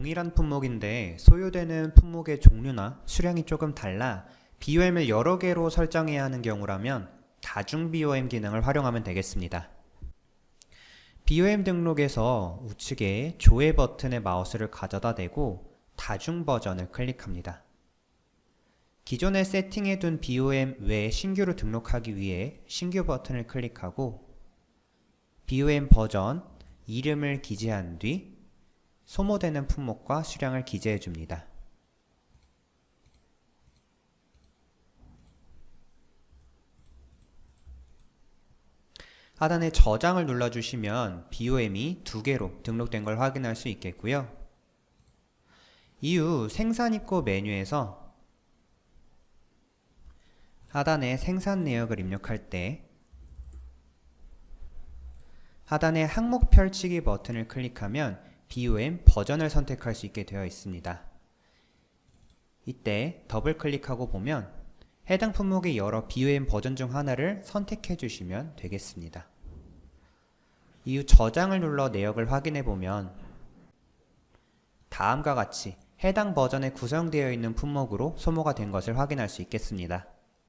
동일한 품목인데 소요되는 품목의 종류나 수량이 조금 달라 BOM을 여러 개로 설정해야 하는 경우라면 다중 BOM 기능을 활용하면 되겠습니다. BOM 등록에서 우측에 조회 버튼의 마우스를 가져다 대고 다중 버전을 클릭합니다. 기존에 세팅해 둔 BOM 외에 신규로 등록하기 위해 신규 버튼을 클릭하고 BOM 버전, 이름을 기재한 뒤 소모되는 품목과 수량을 기재해 줍니다. 하단에 저장을 눌러주시면 BOM이 두 개로 등록된 걸 확인할 수 있겠고요. 이후 생산 입고 메뉴에서 하단에 생산 내역을 입력할 때 하단에 항목 펼치기 버튼을 클릭하면 BOM 버전을 선택할 수 있게 되어 있습니다. 이때 더블 클릭하고 보면 해당 품목의 여러 BOM 버전 중 하나를 선택해 주시면 되겠습니다. 이후 저장을 눌러 내역을 확인해 보면 다음과 같이 해당 버전에 구성되어 있는 품목으로 소모가 된 것을 확인할 수 있겠습니다.